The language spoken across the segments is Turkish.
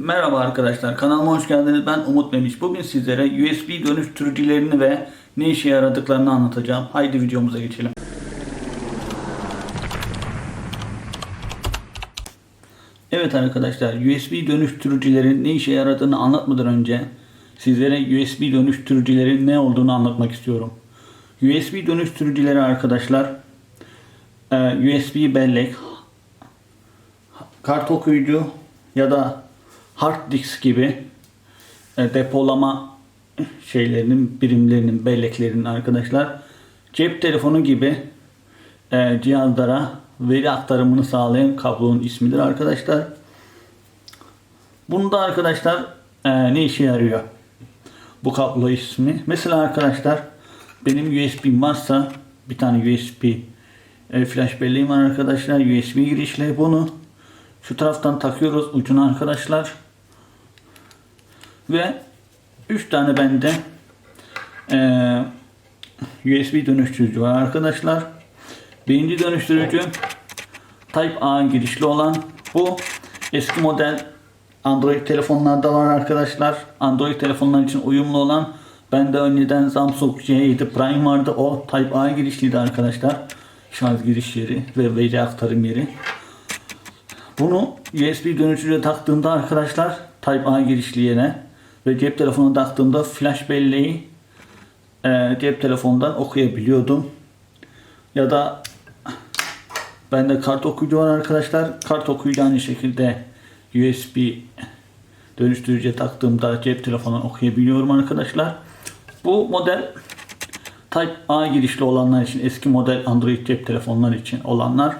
Merhaba arkadaşlar kanalıma hoş geldiniz. Ben Umut Memiş. Bugün sizlere USB dönüştürücülerini ve ne işe yaradıklarını anlatacağım. Haydi videomuza geçelim. Evet arkadaşlar USB dönüştürücülerin ne işe yaradığını anlatmadan önce sizlere USB dönüştürücülerin ne olduğunu anlatmak istiyorum. USB dönüştürücüleri arkadaşlar e, USB bellek, kart okuyucu ya da hard disk gibi e, depolama şeylerinin birimlerinin belleklerinin arkadaşlar cep telefonu gibi e, cihazlara veri aktarımını sağlayan kablonun ismidir arkadaşlar. Bunda arkadaşlar e, ne işe yarıyor? Bu kablo ismi. Mesela arkadaşlar benim USB'm varsa bir tane USB flash belleğim var arkadaşlar. USB girişle bunu şu taraftan takıyoruz ucuna arkadaşlar. Ve 3 tane bende e, USB dönüştürücü var arkadaşlar. Birinci dönüştürücü Type A girişli olan bu eski model Android telefonlarda var arkadaşlar. Android telefonlar için uyumlu olan bende önceden Samsung J7 Prime vardı. O Type A girişliydi arkadaşlar. Şarj giriş yeri ve veri aktarım yeri. Bunu USB dönüştürücüye taktığımda arkadaşlar Type A girişli yerine ve cep telefonuna taktığımda flash belleği e, cep telefonundan okuyabiliyordum. Ya da bende kart okuyucu var arkadaşlar. Kart okuyucu aynı şekilde USB dönüştürücüye taktığımda cep telefonundan okuyabiliyorum arkadaşlar. Bu model Type A girişli olanlar için eski model Android cep telefonları için olanlar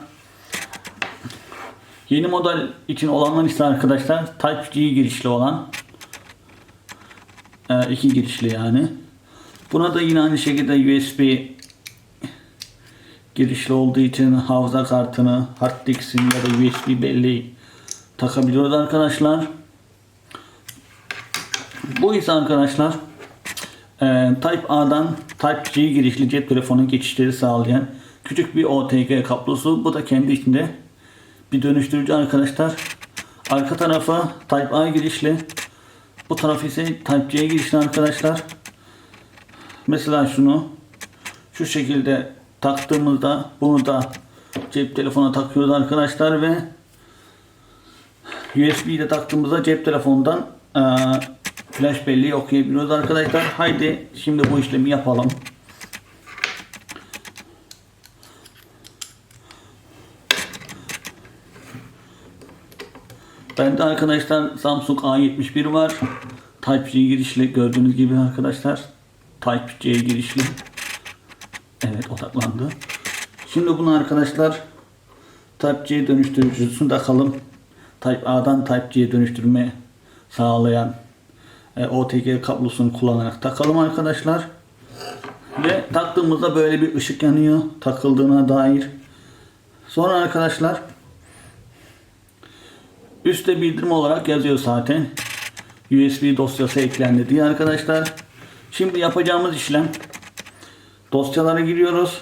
Yeni model için olanlar ise arkadaşlar Type-C girişli olan e, iki girişli yani. Buna da yine aynı şekilde USB girişli olduğu için hafıza kartını, hard disk'ini ya da USB belleği takabiliyoruz arkadaşlar. Bu ise arkadaşlar e, Type A'dan Type-C girişli cep telefonu geçişleri sağlayan küçük bir OTG kablosu. Bu da kendi içinde bir dönüştürücü arkadaşlar. Arka tarafı Type A girişli. Bu taraf ise Type C girişli arkadaşlar. Mesela şunu şu şekilde taktığımızda bunu da cep telefona takıyoruz arkadaşlar ve USB'yi de taktığımızda cep telefonundan e, flash belleği okuyabiliyoruz arkadaşlar. Haydi şimdi bu işlemi yapalım. Bende arkadaşlar Samsung A71 var. Type-C girişli gördüğünüz gibi arkadaşlar. Type-C girişli. Evet odaklandı. Şimdi bunu arkadaşlar Type-C dönüştürücüsünü takalım. Type A'dan Type-C'ye dönüştürme sağlayan e, OTG kablosunu kullanarak takalım arkadaşlar. Ve taktığımızda böyle bir ışık yanıyor takıldığına dair. Sonra arkadaşlar Üste bildirim olarak yazıyor zaten. USB dosyası eklendi diye arkadaşlar. Şimdi yapacağımız işlem dosyalara giriyoruz.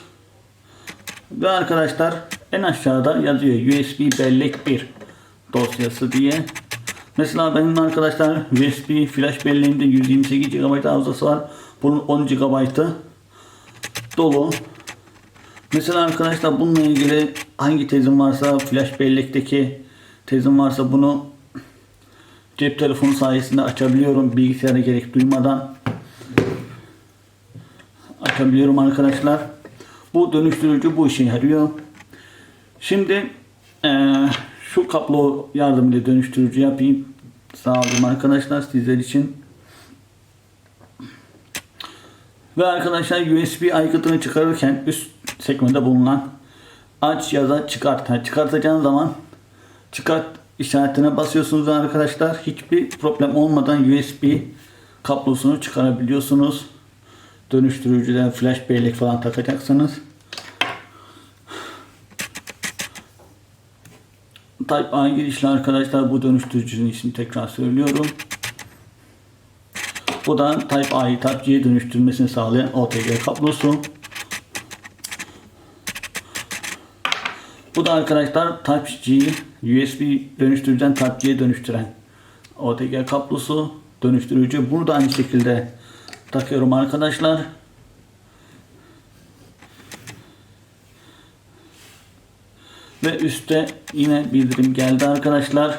Ve arkadaşlar en aşağıda yazıyor USB bellek 1 dosyası diye. Mesela benim arkadaşlar USB flash belleğimde 128 GB hafızası var. Bunun 10 GB'ı dolu. Mesela arkadaşlar bununla ilgili hangi tezim varsa flash bellekteki tezim varsa bunu cep telefonu sayesinde açabiliyorum. Bilgisayara gerek duymadan açabiliyorum arkadaşlar. Bu dönüştürücü bu işe yarıyor. Şimdi ee, şu kablo yardımıyla dönüştürücü yapayım. Sağ olun arkadaşlar sizler için. Ve arkadaşlar USB aygıtını çıkarırken üst sekmede bulunan aç ya da çıkart. Yani çıkartacağınız zaman çıkart işaretine basıyorsunuz arkadaşlar. Hiçbir problem olmadan USB kablosunu çıkarabiliyorsunuz. Dönüştürücüden flash bellek falan takacaksınız. Type A girişli arkadaşlar bu dönüştürücünün ismi tekrar söylüyorum. Bu da Type A'yı Type C'ye dönüştürmesini sağlayan OTG kablosu. Bu da arkadaşlar Type-C USB dönüştürücüden Type-C'ye dönüştüren OTG kablosu, dönüştürücü. Bunu da aynı şekilde takıyorum arkadaşlar. Ve üstte yine bildirim geldi arkadaşlar.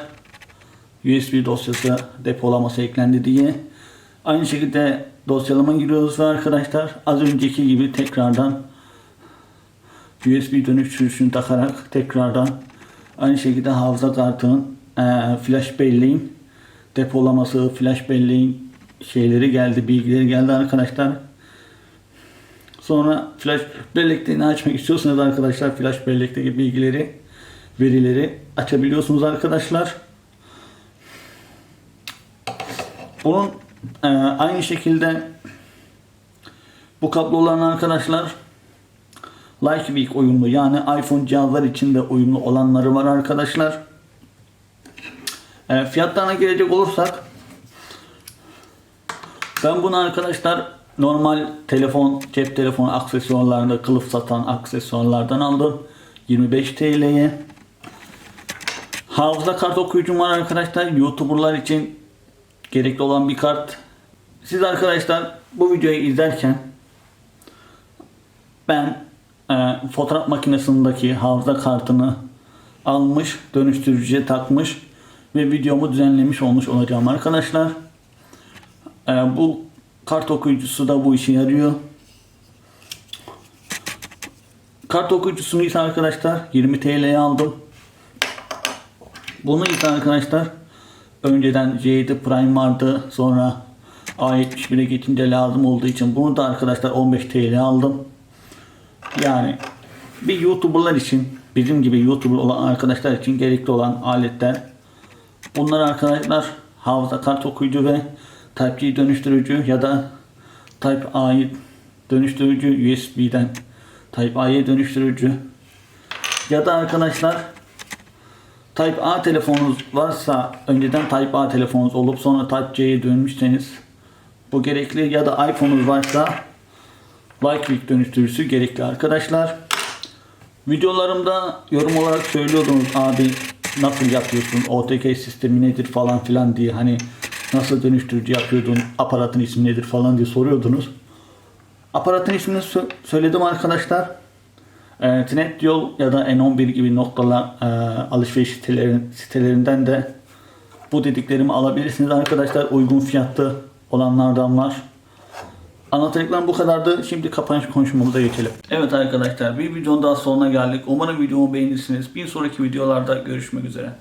USB dosyası depolaması eklendi diye. Aynı şekilde dosyalama giriyoruz ve arkadaşlar az önceki gibi tekrardan USB dönüştürücüsünü takarak tekrardan aynı şekilde hafıza kartının eee, flash belleğin depolaması, flash belleğin şeyleri geldi, bilgileri geldi arkadaşlar. Sonra flash belleklerini açmak istiyorsanız arkadaşlar flash bellekteki bilgileri, verileri açabiliyorsunuz arkadaşlar. Bunun eee, aynı şekilde bu kabloların arkadaşlar Lightweek uyumlu yani iPhone cihazlar için de uyumlu olanları var arkadaşlar. E, fiyatlarına gelecek olursak ben bunu arkadaşlar normal telefon, cep telefonu aksesuarlarında kılıf satan aksesuarlardan aldım. 25 TL'ye. Hafıza kart okuyucum var arkadaşlar. YouTuber'lar için gerekli olan bir kart. Siz arkadaşlar bu videoyu izlerken ben e, fotoğraf makinesindeki hafıza kartını almış, dönüştürücüye takmış ve videomu düzenlemiş olmuş olacağım arkadaşlar. E, bu kart okuyucusu da bu işe yarıyor. Kart okuyucusunu ise arkadaşlar 20 TL'ye aldım. Bunu ise arkadaşlar önceden J7 Prime vardı. Sonra A71'e geçince lazım olduğu için bunu da arkadaşlar 15 TL aldım. Yani bir YouTuber'lar için bizim gibi YouTuber olan arkadaşlar için gerekli olan aletler. Bunlar arkadaşlar hafıza kart okuyucu ve Type-C dönüştürücü ya da Type-A'yı dönüştürücü USB'den Type-A'ya dönüştürücü ya da arkadaşlar Type-A telefonunuz varsa önceden Type-A telefonunuz olup sonra Type-C'ye dönmüşseniz bu gerekli ya da iPhone'unuz varsa Lightweek dönüştürücüsü gerekli arkadaşlar. Videolarımda yorum olarak söylüyordunuz abi nasıl yapıyorsun OTK sistemi nedir falan filan diye hani nasıl dönüştürücü yapıyordun aparatın ismi nedir falan diye soruyordunuz. Aparatın ismini sö- söyledim arkadaşlar. E, Trendyol ya da N11 gibi noktalar e, alışveriş sitelerin, sitelerinden de bu dediklerimi alabilirsiniz arkadaşlar. Uygun fiyatlı olanlardan var. Anlatacaklarım bu kadardı. Şimdi kapanış konuşmamıza geçelim. Evet arkadaşlar bir videonun daha sonuna geldik. Umarım videomu beğenirsiniz. Bir sonraki videolarda görüşmek üzere.